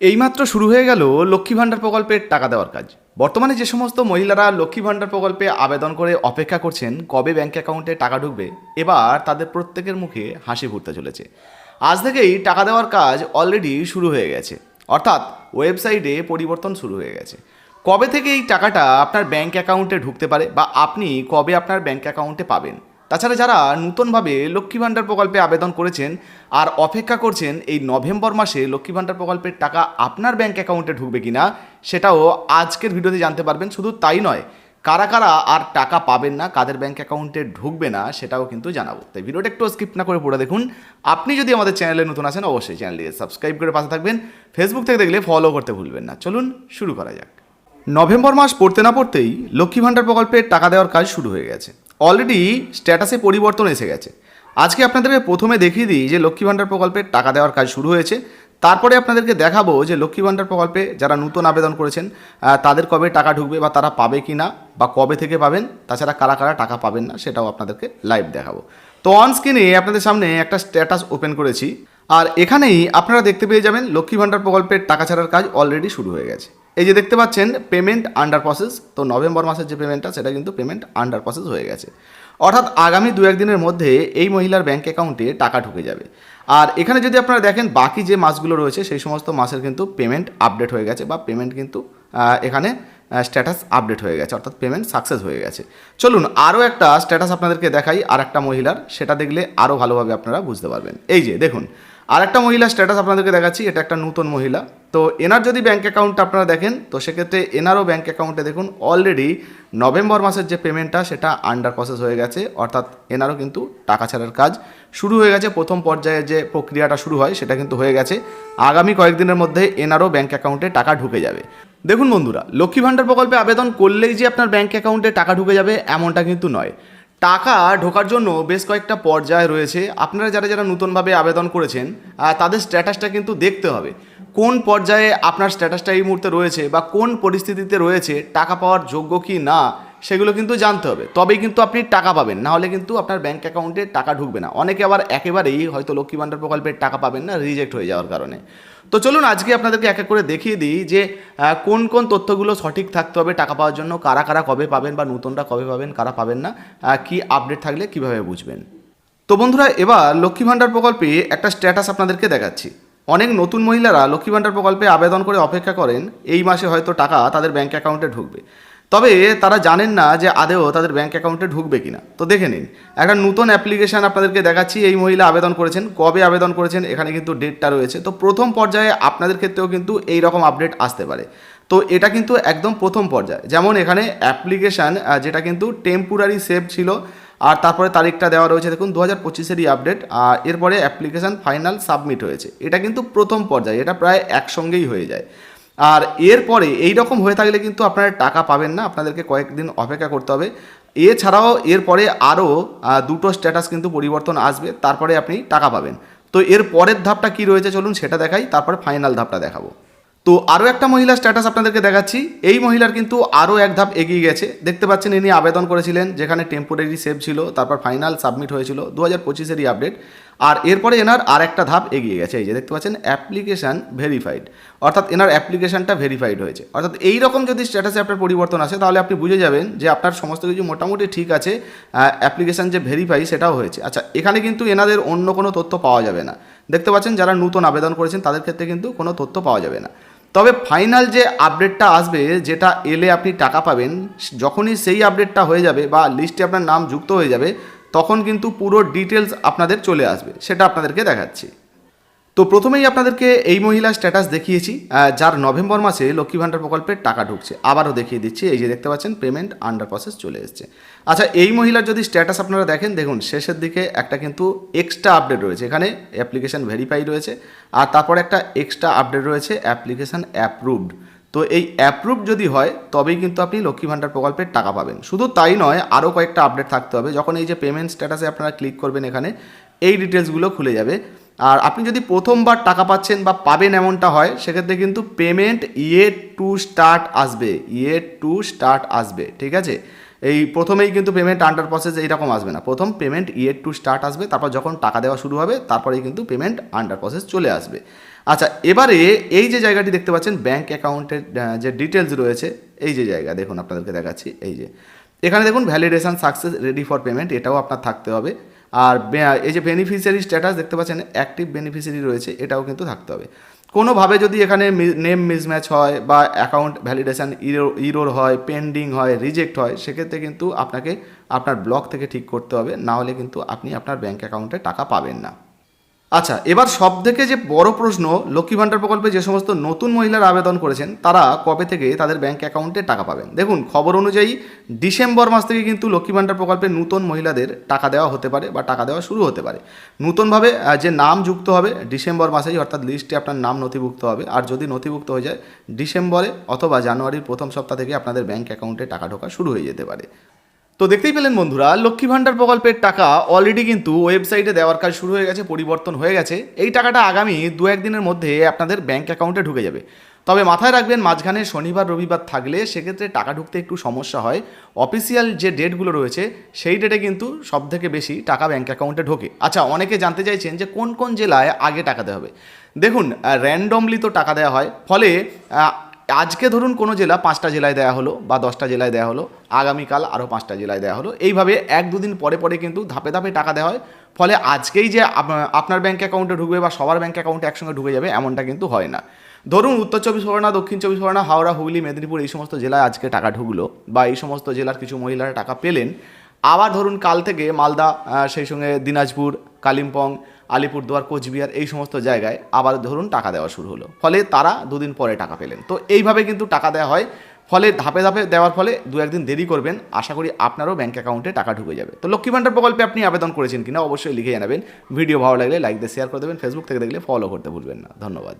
এইমাত্র শুরু হয়ে গেল লক্ষ্মী ভাণ্ডার প্রকল্পের টাকা দেওয়ার কাজ। বর্তমানে যে সমস্ত মহিলারা লক্ষ্মী ভাণ্ডার প্রকল্পে আবেদন করে অপেক্ষা করছেন, কবে ব্যাঙ্ক অ্যাকাউন্টে টাকা ঢুকবে, এবার তাদের প্রত্যেকের মুখে হাসি ফুটতে চলেছে। আজ থেকেই টাকা দেওয়ার কাজ অলরেডি শুরু হয়ে গেছে। অর্থাৎ ওয়েবসাইটে পরিবর্তন শুরু হয়ে গেছে। কবে থেকে এই টাকাটা আপনার ব্যাঙ্ক অ্যাকাউন্টে ঢুকতে পারে বা আপনি কবে আপনার ব্যাঙ্ক অ্যাকাউন্টে পাবেন? তাছাড়া যারা নূতনভাবে লক্ষ্মী ভাণ্ডার প্রকল্পে আবেদন করেছেন আর অপেক্ষা করছেন এই নভেম্বর মাসে লক্ষ্মী ভাণ্ডার প্রকল্পের টাকা আপনার ব্যাঙ্ক অ্যাকাউন্টে ঢুকবে কিনা, সেটাও আজকের ভিডিওতে জানতে পারবেন। শুধু তাই নয়, কারা কারা আর টাকা পাবেন না, কাদের ব্যাঙ্ক অ্যাকাউন্টে ঢুকবে না, সেটাও কিন্তু জানাব। তাই ভিডিওটা একটু স্কিপ না করে পড়ে দেখুন। আপনি যদি আমাদের চ্যানেলে নতুন আছেন, অবশ্যই চ্যানেলটিকে সাবস্ক্রাইব করে পাশে থাকবেন। ফেসবুক থেকে দেখলে ফলো করতে ভুলবেন না। চলুন শুরু করা যাক। নভেম্বর মাস পড়তে না পড়তেই লক্ষ্মী ভাণ্ডার প্রকল্পের টাকা দেওয়ার কাজ শুরু হয়ে গেছে। অলরেডি স্ট্যাটাসে পরিবর্তন এসে গেছে। আজকে আপনাদেরকে প্রথমে দেখিয়ে দিই যে লক্ষ্মী ভাণ্ডার প্রকল্পের টাকা দেওয়ার কাজ শুরু হয়েছে। তারপরে আপনাদেরকে দেখাবো যে লক্ষ্মী ভাণ্ডার প্রকল্পে যারা নতুন আবেদন করেছেন তাদের কবে টাকা ঢুকবে বা তারা পাবে কি না বা কবে থেকে পাবেন, তাছাড়া কারা কারা টাকা পাবেন না সেটাও আপনাদেরকে লাইভ দেখাবো। তো অন স্ক্রিনে আপনাদের সামনে একটা স্ট্যাটাস ওপেন করেছি। আর এখানেই আপনারা দেখতে পেয়ে যাবেন লক্ষ্মী ভাণ্ডার প্রকল্পের টাকা ছাড়ার কাজ অলরেডি শুরু হয়ে গেছে। এই যে দেখতে পাচ্ছেন পেমেন্ট আন্ডার প্রসেস তো নভেম্বর মাসের যে পেমেন্টটা সেটা কিন্তু পেমেন্ট আন্ডার প্রসেস হয়ে গেছে। অর্থাৎ আগামী দু একদিনের মধ্যে এই মহিলার ব্যাঙ্ক অ্যাকাউন্টে টাকা ঢুকে যাবে। আর এখানে যদি আপনারা দেখেন, বাকি যে মাসগুলো রয়েছে, সেই সমস্ত মাসের কিন্তু পেমেন্ট আপডেট হয়ে গেছে, বা পেমেন্ট কিন্তু এখানে স্ট্যাটাস আপডেট হয়ে গেছে, অর্থাৎ পেমেন্ট সাকসেস হয়ে গেছে। চলুন আরও একটা স্ট্যাটাস আপনাদেরকে দেখাই আর একটা মহিলার, সেটা দেখলে আরও ভালোভাবে আপনারা বুঝতে পারবেন। এই যে, দেখুন আর একটা মহিলা স্ট্যাটাস আপনাদেরকে দেখাচ্ছি, এটা একটা নতুন মহিলা। তো এনার যদি ব্যাঙ্ক অ্যাকাউন্ট আপনারা দেখেন, তো সেক্ষেত্রে এনারও ব্যাঙ্ক অ্যাকাউন্টে দেখুন অলরেডি নভেম্বর মাসের যে পেমেন্টটা সেটা আন্ডার প্রসেস হয়ে গেছে। অর্থাৎ এনারও কিন্তু টাকা ছাড়ার কাজ শুরু হয়ে গেছে। প্রথম পর্যায়ে যে প্রক্রিয়াটা শুরু হয়, সেটা কিন্তু হয়ে গেছে। আগামী কয়েকদিনের মধ্যে এনারও ব্যাঙ্ক অ্যাকাউন্টে টাকা ঢুকে যাবে। দেখুন বন্ধুরা, লক্ষ্মী ভাণ্ডার প্রকল্পে আবেদন করলেই যে আপনার ব্যাঙ্ক অ্যাকাউন্টে টাকা ঢুকে যাবে, এমনটা কিন্তু নয়। টাকা ঢোকার জন্য বেশ কয়েকটা পর্যায় রয়েছে। আপনারা যারা যারা নতুনভাবে আবেদন করেছেন তাদের স্ট্যাটাসটা কিন্তু দেখতে হবে। কোন পর্যায়ে আপনার স্ট্যাটাসটা এই মুহূর্তে রয়েছে বা কোন পরিস্থিতিতে রয়েছে, টাকা পাওয়ার যোগ্য কি না, সেগুলো কিন্তু জানতে হবে। তবেই কিন্তু আপনি টাকা পাবেন, না হলে কিন্তু আপনার ব্যাঙ্ক অ্যাকাউন্টে টাকা ঢুকবে না। অনেকে আবার একেবারেই হয়তো লক্ষ্মী ভাণ্ডার প্রকল্পের টাকা পাবেন না রিজেক্ট হয়ে যাওয়ার কারণে। তো চলুন আজকে আপনাদেরকে এক এক করে দেখিয়ে দিই যে কোন কোন তথ্যগুলো সঠিক থাকতে হবে টাকা পাওয়ার জন্য, কারা কারা কবে পাবেন বা নতুনরা কবে পাবেন, কারা পাবেন না কি আপডেট থাকলে কীভাবে বুঝবেন। তো বন্ধুরা, এবার লক্ষ্মী ভাণ্ডার প্রকল্পে একটা স্ট্যাটাস আপনাদেরকে দেখাচ্ছি। অনেক নতুন মহিলারা লক্ষ্মী ভাণ্ডার প্রকল্পে আবেদন করে অপেক্ষা করেন, এই মাসে হয়তো টাকা তাদের ব্যাঙ্ক অ্যাকাউন্টে ঢুকবে। তবে তারা জানেন না যে আদেও তাদের ব্যাঙ্ক অ্যাকাউন্টে ঢুকবে কিনা। তো দেখে নিন, একটা নতুন অ্যাপ্লিকেশন আপনাদেরকে দেখাচ্ছি, এই মহিলা আবেদন করেছেন, কবে আবেদন করেছেন, এখানে কিন্তু ডেটটা রয়েছে। তো প্রথম পর্যায়ে আপনাদের ক্ষেত্রেও কিন্তু এই রকম আপডেট আসতে পারে। তো এটা কিন্তু একদম প্রথম পর্যায়ে। যেমন এখানে অ্যাপ্লিকেশান যেটা কিন্তু টেম্পোরারি সেভ ছিল আর তারপরে তারিখটা দেওয়া রয়েছে দেখুন দু হাজার পঁচিশেরই আপডেট আর এরপরে অ্যাপ্লিকেশান ফাইনাল সাবমিট হয়েছে। এটা কিন্তু প্রথম পর্যায়ে, এটা প্রায় একসঙ্গেই হয়ে যায়। আর এরপরে এই রকম হয়ে থাকলে কিন্তু আপনারা টাকা পাবেন না, আপনাদেরকে কয়েকদিন অপেক্ষা করতে হবে। এছাড়াও এরপরে আরও দুটো স্ট্যাটাস কিন্তু পরিবর্তন আসবে, তারপরে আপনি টাকা পাবেন। তো এর পরের ধাপটা কি রয়েছে চলুন সেটা দেখাই, তারপরে ফাইনাল ধাপটা দেখাবো। তো আরও একটা মহিলার স্ট্যাটাস আপনাদেরকে দেখাচ্ছি। এই মহিলার কিন্তু আরও এক ধাপ এগিয়ে গেছে। দেখতে পাচ্ছেন ইনি আবেদন করেছিলেন, যেখানে টেম্পোরারি সেভ ছিল, তারপর ফাইনাল সাবমিট হয়েছিল। দু হাজার পঁচিশেরই আপডেট আর এরপরে এনার আর একটা ধাপ এগিয়ে গেছে। এই যে দেখতে পাচ্ছেন অ্যাপ্লিকেশান ভেরিফাইড অর্থাৎ এনার অ্যাপ্লিকেশানটা ভেরিফাইড হয়েছে। অর্থাৎ এই রকম যদি স্ট্যাটাসে আপনার পরিবর্তন আসে, তাহলে আপনি বুঝে যাবেন যে আপনার সমস্ত কিছু মোটামুটি ঠিক আছে অ্যাপ্লিকেশান যে ভেরিফাই সেটাও হয়েছে। আচ্ছা এখানে কিন্তু এনাদের অন্য কোনো তথ্য পাওয়া যাবে না। দেখতে পাচ্ছেন, যারা নতুন আবেদন করেছেন, তাদের ক্ষেত্রে কিন্তু কোনো তথ্য পাওয়া যাবে না। তবে ফাইনাল যে আপডেটটা আসবে, যেটা এলে আপনি টাকা পাবেন, যখনই সেই আপডেটটা হয়ে যাবে বা লিস্টে আপনার নাম যুক্ত হয়ে যাবে, তখন কিন্তু পুরো ডিটেলস আপনাদের চলে আসবে, সেটা আপনাদেরকে দেখাচ্ছি। তো প্রথমেই আপনাদেরকে এই মহিলার স্ট্যাটাস দেখিয়েছি যার নভেম্বর মাসে লক্ষ্মী ভাণ্ডার প্রকল্পের টাকা ঢুকছে। আবারও দেখিয়ে দিচ্ছি, এই যে দেখতে পাচ্ছেন পেমেন্ট আন্ডার প্রসেস চলে এসেছে। আচ্ছা এই মহিলার যদি স্ট্যাটাস আপনারা দেখেন, দেখুন, শেষের দিকে একটা কিন্তু এক্সট্রা আপডেট রয়েছে। এখানে অ্যাপ্লিকেশান ভেরিফাই রয়েছে, আর তারপর একটা এক্সট্রা আপডেট রয়েছে অ্যাপ্লিকেশান অ্যাপ্রুভড তো এই অ্যাপ্রুভ যদি হয়, তবেই কিন্তু আপনি লক্ষ্মী ভাণ্ডার প্রকল্পের টাকা পাবেন। শুধু তাই নয়, আরও কয়েকটা আপডেট থাকতে হবে। যখন এই যে পেমেন্ট স্ট্যাটাসে আপনারা ক্লিক করবেন এখানে, এই ডিটেলসগুলো খুলে যাবে। আর আপনি যদি প্রথমবার টাকা পাচ্ছেন বা পাবেন এমনটা হয়, সেক্ষেত্রে কিন্তু পেমেন্ট ইয়ে টু স্টার্ট আসবে ইয়ে টু স্টার্ট আসবে, ঠিক আছে? এই প্রথমেই কিন্তু পেমেন্ট আন্ডার প্রসেস এইরকম আসবে না। প্রথম পেমেন্ট ইয়ে টু স্টার্ট আসবে, তারপর যখন টাকা দেওয়া শুরু হবে, তারপরেই কিন্তু পেমেন্ট আন্ডার প্রসেস চলে আসবে। আচ্ছা এবারে এই যে জায়গাটি দেখতে পাচ্ছেন ব্যাঙ্ক অ্যাকাউন্টের যে ডিটেলস রয়েছে, এই যে জায়গা, দেখুন আপনাদেরকে দেখাচ্ছি, এই যে। এখানে দেখুন validation success ready for payment এটাও আপনার থাকতে হবে। আর এই যে বেনিফিশিয়ারি স্ট্যাটাস দেখতে পাচ্ছেন অ্যাক্টিভ বেনিফিশিয়ারি রয়েছে, এটাও কিন্তু থাকতে হবে। কোনোভাবে যদি এখানে নেম মিসম্যাচ হয় বা অ্যাকাউন্ট ভ্যালিডেশন ইরোর হয় পেন্ডিং হয় রিজেক্ট হয়, সেক্ষেত্রে কিন্তু আপনাকে আপনার ব্লক থেকে ঠিক করতে হবে, না হলে কিন্তু আপনি আপনার ব্যাঙ্ক অ্যাকাউন্টে টাকা পাবেন না। আচ্ছা এবার সব থেকে যে বড় প্রশ্ন, লক্ষ্মী ভাণ্ডার প্রকল্পে যে সমস্ত নতুন মহিলারা আবেদন করেছেন, তারা কবে থেকে তাদের ব্যাংক অ্যাকাউন্টে টাকা পাবেন? দেখুন, খবর অনুযায়ী ডিসেম্বর মাস থেকে কিন্তু লক্ষ্মী ভাণ্ডার প্রকল্পে নতুন মহিলাদের টাকা দেওয়া হতে পারে বা টাকা দেওয়া শুরু হতে পারে। নতুনভাবে যে নাম যুক্ত হবে, ডিসেম্বর মাসেই, অর্থাৎ লিস্টে আপনার নাম নথিভুক্ত হবে। আর যদি নথিভুক্ত হয়ে যায়, ডিসেম্বরে অথবা জানুয়ারির প্রথম সপ্তাহ থেকে আপনাদের ব্যাংক অ্যাকাউন্টে টাকা ঢোকা শুরু হয়ে যেতে পারে। তো দেখতেই পেলেন বন্ধুরা, লক্ষ্মী ভাণ্ডার প্রকল্পের টাকা অলরেডি কিন্তু ওয়েবসাইটে দেওয়ার কাজ শুরু হয়ে গেছে, পরিবর্তন হয়ে গেছে। এই টাকাটা আগামী দু একদিনের মধ্যে আপনাদের ব্যাঙ্ক অ্যাকাউন্টে ঢুকে যাবে। তবে মাথায় রাখবেন, মাঝখানে শনিবার, রবিবার থাকলে সেক্ষেত্রে টাকা ঢুকতে একটু সমস্যা হয়। অফিসিয়াল যে ডেটগুলো রয়েছে, সেই ডেটে কিন্তু সব থেকে বেশি টাকা ব্যাঙ্ক অ্যাকাউন্টে ঢোকে। আচ্ছা অনেকে জানতে চাইছেন যে কোন কোন জেলায় আগে টাকা দেওয়া হবে? দেখুন র্যান্ডমলি তো টাকা দেওয়া হয়, ফলে আজকে ধরুন কোনো জেলা পাঁচটা জেলায় দেওয়া হলো বা দশটা জেলায় দেওয়া হলো, আগামীকাল আরও পাঁচটা জেলায় দেওয়া হলো। এইভাবে এক দুদিন পরে পরে কিন্তু ধাপে ধাপে টাকা দেওয়া হয়। ফলে আজকেই যে আপনার ব্যাঙ্ক অ্যাকাউন্টে ঢুকবে বা সবার ব্যাঙ্ক অ্যাকাউন্টে একসঙ্গে ঢুকে যাবে এমনটা কিন্তু হয় না। ধরুন উত্তর চব্বিশ পরগনা, দক্ষিণ চব্বিশ পরগনা, হাওড়া, হুগলি, মেদিনীপুর এই সমস্ত জেলায় আজকে টাকা ঢুকলো বা এই সমস্ত জেলার কিছু মহিলারা টাকা পেলেন। আবার ধরুন কাল থেকে মালদা সেই সঙ্গে দিনাজপুর, কালিম্পং আলিপুরদুয়ার, কোচবিহার এই সমস্ত জায়গায় আবার ধরুন টাকা দেওয়া শুরু হলো। ফলে তারা দুদিন পরে টাকা পেলেন। তো এইভাবে কিন্তু টাকা দেওয়া হয়। ফলে ধাপে ধাপে দেওয়ার ফলে দু একদিন দেরি করবেন। আশা করি আপনারও ব্যাঙ্ক অ্যাকাউন্টে টাকা ঢুকে যাবে। তো লক্ষ্মী ভাণ্ডার প্রকল্পে আপনি আবেদন করেছেন কিনা অবশ্যই লিখে জানাবেন। ভিডিও ভালো লাগলে লাইক দিয়ে শেয়ার করে দেবেন। ফেসবুক থেকে দেখলে ফলো করতে ভুলবেন না। ধন্যবাদ।